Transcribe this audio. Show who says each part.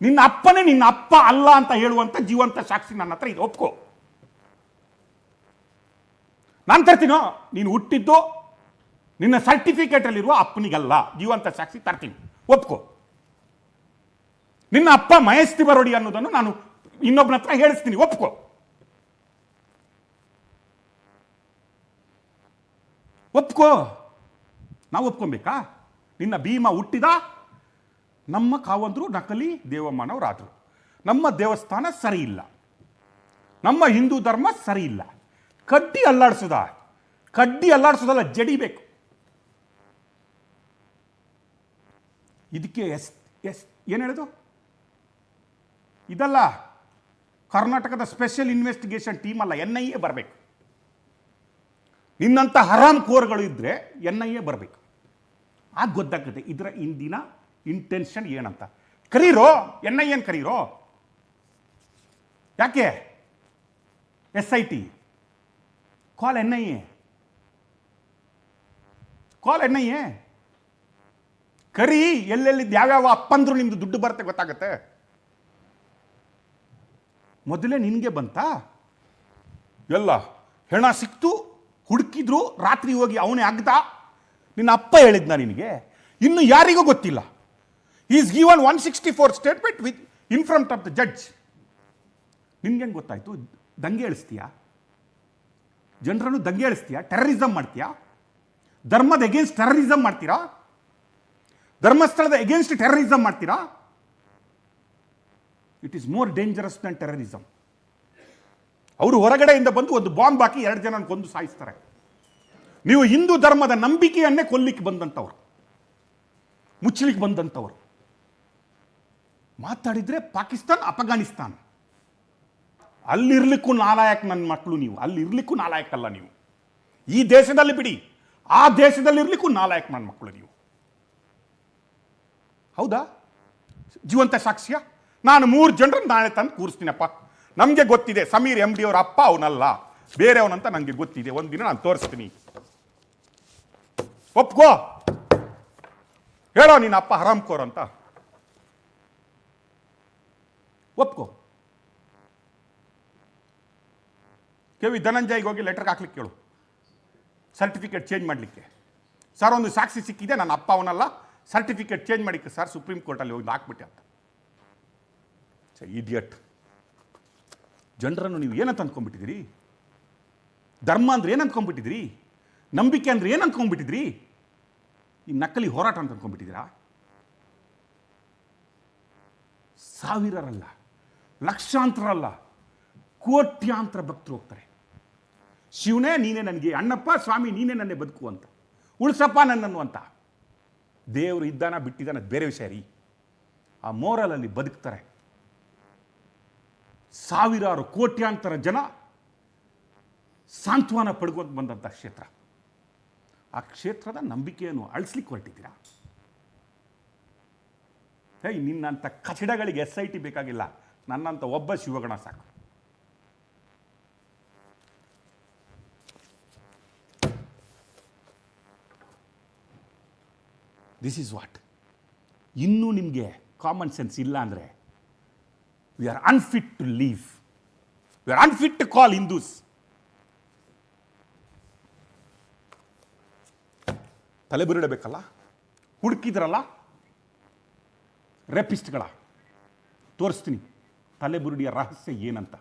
Speaker 1: ನಿನ್ನ ಅಪ್ಪನೇ ನಿನ್ನ ಅಪ್ಪ ಅಲ್ಲ ಅಂತ ಹೇಳುವಂತ ಜೀವಂತ ಸಾಕ್ಷಿ ನನ್ನ ಹತ್ರ ಇದು, ಒಪ್ಕೋ. ನಾನು ತರ್ತೀನೋ? ನೀನು ಹುಟ್ಟಿದ್ದು ನಿನ್ನ ಸರ್ಟಿಫಿಕೇಟಲ್ಲಿರುವ ಅಪ್ಪನಿಗಲ್ಲ, ಜೀವಂತ ಸಾಕ್ಷಿ ತರ್ತೀನಿ, ಒಪ್ಕೋ. ನಿನ್ನ ಅಪ್ಪ ಮಹೇಶ್ ಬರೋಡಿ ಅನ್ನೋದನ್ನು ನಾನು ಇನ್ನೊಬ್ಬನ ಹತ್ರ ಹೇಳಿಸ್ತೀನಿ, ಒಪ್ಕೋ. ಒಪ್ಕೋ. ನಾವು ಒಪ್ಕೊಬೇಕಾ? ನಿನ್ನ ಭೀಮ ಹುಟ್ಟಿದ ನಮ್ಮ ಕಾವಂದರು ನಕಲಿ ದೇವಮಾನವರಾದರು. ನಮ್ಮ ದೇವಸ್ಥಾನ ಸರಿ ಇಲ್ಲ ನಮ್ಮ ಹಿಂದೂ ಧರ್ಮ ಸರಿ ಇಲ್ಲ ಕಡ್ಡಿ ಅಲ್ಲಾಡಿಸೋದ. ಕಡ್ಡಿ ಅಲ್ಲಾಡಿಸೋದಲ್ಲ ಜಡಿಬೇಕು ಇದಕ್ಕೆ ಎಸ್ ಎಸ್, ಏನು ಹೇಳೋದು? ಇದಲ್ಲ ಕರ್ನಾಟಕದ ಸ್ಪೆಷಲ್ ಇನ್ವೆಸ್ಟಿಗೇಷನ್ ಟೀಮ್ ಅಲ್ಲ, ಎನ್ ಐ ಎ ಬರಬೇಕು. ನಿನ್ನಂಥ ಹರಾಮ್ ಕೋರ್ಗಳು ಇದ್ದರೆ ಎನ್ ಐ ಎ ಬರಬೇಕು. ಆಗ ಗೊತ್ತಾಗುತ್ತೆ ಇದರ ಇಂದಿನ ಇಂಟೆನ್ಷನ್ ಏನಂತ? ಕರೀರೋ? ಎನ್ ಐ ಎನ್ ಕರೀರೋ? ಯಾಕೆ? S I T. Call N I A. Call N I A. ಕರಿ ಎಲ್ಲೆಲ್ಲಿದ್ದು ಯಾವ್ಯಾವ ಅಪ್ಪಂದ್ರು ನಿಮ್ದು ದುಡ್ಡು ಬರುತ್ತೆ ಗೊತ್ತಾಗತ್ತೆ? ಮೊದಲೇ ನಿನಗೆ ಬಂತಾ? ಎಲ್ಲ. ಹೆಣ ಸಿಕ್ತು, ಹುಡುಕಿದ್ರು, ರಾತ್ರಿ ಹೋಗಿ ಅವನೇ ಆಗ್ದ? ನಿನ್ನ ಅಪ್ಪ ಹೇಳಿದ್ನ ನಿನಗೆ? ಇನ್ನು ಯಾರಿಗೂ ಗೊತ್ತಿಲ್ಲ. Is given one sixty four statement with in front of the judge ನಿನ್ಗೆ ಗೊತ್ತಾಯಿತು? ದಂಗೆ ಎಳಿಸ್ತೀಯಾ ಜನರನ್ನು ದಂಗೆ ಎಳಿಸ್ತೀಯಾ ಟೆರರಿಸಮ್ ಮಾಡ್ತೀಯಾ? ಧರ್ಮದ ಎಗೇನ್ಸ್ಟ್ ಟೆರರಿಸಮ್ ಮಾಡ್ತೀರಾ? ಧರ್ಮಸ್ಥಳದ ಎಗೇನ್ಸ್ಟ್ ಟೆರರಿಸಮ್ ಮಾಡ್ತೀರಾ? It is more dangerous than terrorism ಅವರು ಹೊರಗಡೆಯಿಂದ ಬಂದು ಒಂದು ಬಾಂಬ್ ಹಾಕಿ ಎರಡು ಜನ ಕೊಂದು ಸಾಯಿಸ್ತಾರೆ. ನೀವು ಹಿಂದೂ ಧರ್ಮದ ನಂಬಿಕೆಯನ್ನೇ ಕೊಲ್ಲಿಕ್ಕೆ ಬಂದಂಥವ್ರು ಮುಚ್ಚಲಿಕ್ಕೆ ಬಂದಂಥವ್ರು ಮಾತಾಡಿದ್ರೆ ಪಾಕಿಸ್ತಾನ್, ಅಫ್ಘಾನಿಸ್ತಾನ್. ಅಲ್ಲಿರ್ಲಿಕ್ಕೂ ನಾಲಾಯಕ್ ನನ್ನ ಮಕ್ಕಳು ನೀವು. ಅಲ್ಲಿರ್ಲಿಕ್ಕೂ ನಾಲಾಯಕ್ ಅಲ್ಲ ನೀವು. ಈ ದೇಶದಲ್ಲಿ ಬಿಡಿ. ಆ ದೇಶದಲ್ಲಿ ಇರ್ಲಿಕ್ಕೂ ನಾಲಾಯಕ್ ನನ್ನ ಮಕ್ಕಳು ನೀವು. ಹೌದಾ? ಜೀವಂತ ಸಾಕ್ಷ್ಯ? ನಾನು ಮೂರು ಜನರನ್ನು ನಾಳೆ ತಂದು ಕೂರಿಸ್ತೀನಪ್ಪ. ನಮಗೆ ಗೊತ್ತಿದೆ, ಸಮೀರ್ ಎಂ ಡಿ ಅವರ ಅಪ್ಪ ಅವನಲ್ಲ. ಬೇರೆಯವನಂತ ನನಗೆ ಗೊತ್ತಿದೆ. ಒಂದಿನ ನಾನು ತೋರಿಸ್ತೀನಿ. ಒಪ್ಕೋ? ಹೇಳೋ ನಿನ್ನ ಅಪ್ಪ ಹರಾಮ್ಕೋರ್ ಅಂತ. ಒಪ್ಕೋ. ಕೆ ವಿ ಧನಂಜಯ್ಗೆ ಹೋಗಿ ಲೆಟರ್ ಹಾಕ್ಲಿಕ್ಕೆ ಕೇಳು. ಸರ್ಟಿಫಿಕೇಟ್ ಚೇಂಜ್ ಮಾಡಲಿಕ್ಕೆ. ಸರ್ ಒಂದು ಸಾಕ್ಷಿ ಸಿಕ್ಕಿದೆ, ನನ್ನ ಅಪ್ಪ ಅವನಲ್ಲ. ಸರ್ಟಿಫಿಕೇಟ್ ಚೇಂಜ್ ಮಾಡಿಕ್ಕೆ ಸರ್ ಸುಪ್ರೀಂ ಕೋರ್ಟಲ್ಲಿ ಹೋಗಿ ಹಾಕ್ಬಿಟ್ಟೆ ಅಂತ. ಇಡಿಯಟ್ ಜನರನ್ನು ನೀವು ಏನಂತ ಅಂದ್ಕೊಂಡ್ಬಿಟ್ಟಿದ್ದೀರಿ ಧರ್ಮ ಅಂದ್ರೆ ಏನು ಅಂದ್ಕೊಂಡ್ಬಿಟ್ಟಿದ್ರಿ ನಂಬಿಕೆ ಅಂದ್ರೆ ಏನು ಅಂದ್ಕೊಂಡ್ಬಿಟ್ಟಿದ್ರಿ ಈ ನಕಲಿ ಹೋರಾಟ ಅಂತ ಅಂದ್ಕೊಂಡ್ಬಿಟ್ಟಿದ್ದೀರಾ ಸಾವಿರರಲ್ಲ. ಲಕ್ಷಾಂತರ ಅಲ್ಲ ಕೋಟ್ಯಾಂತರ ಭಕ್ತರು ಹೋಗ್ತಾರೆ. ಶಿವನೇ ನೀನೇ ನನಗೆ, ಅಣ್ಣಪ್ಪ, ಸ್ವಾಮಿ ನೀನೇ ನನ್ನೇ ಬದುಕು ಅಂತ. ಉಳ್ಸಪ್ಪ ನನ್ನನ್ನು ಅಂತ. ದೇವರು ಇದ್ದಾನ, ಬಿಟ್ಟಿದ್ದಾನ ಬೇರೆ ವಿಷಯ ರೀ. ಆ ಮೋರಲಲ್ಲಿ ಬದುಕ್ತಾರೆ. ಸಾವಿರಾರು ಕೋಟ್ಯಾಂತರ ಜನ ಸಾಂತ್ವನ ಪಡ್ಕೊಂಡು ಬಂದಂಥ ಕ್ಷೇತ್ರ. ಆ ಕ್ಷೇತ್ರದ ನಂಬಿಕೆಯನ್ನು ಅಳಿಸ್ಲಿಕ್ಕೆ ಹೊರಟಿದ್ದೀರಾ? ಹೇ, ನಿನ್ನಂಥ ಕಚಡಗಳಿಗೆ ಎಸ್ ಐ ಟಿ ಬೇಕಾಗಿಲ್ಲ. ನನ್ನಂಥ ಒಬ್ಬ ಶಿವಗಣ ಸಾಕು. ದಿಸ್ ಈಸ್ ವಾಟ್ ಇನ್ನೂ ನಿಮಗೆ ಕಾಮನ್ ಸೆನ್ಸ್ ಇಲ್ಲ ಅಂದರೆ we are unfit to leave we are unfit to call Hindus ತಲೆಬುರುಡಬೇಕಲ್ಲ ಹುಡುಕಿದ್ರಲ್ಲ? ರೆಪಿಸ್ಟ್ಗಳ ತೋರಿಸ್ತೀನಿ. ತಲೆಬುರುಡಿಯ ರಹಸ್ಯ ಏನಂತ?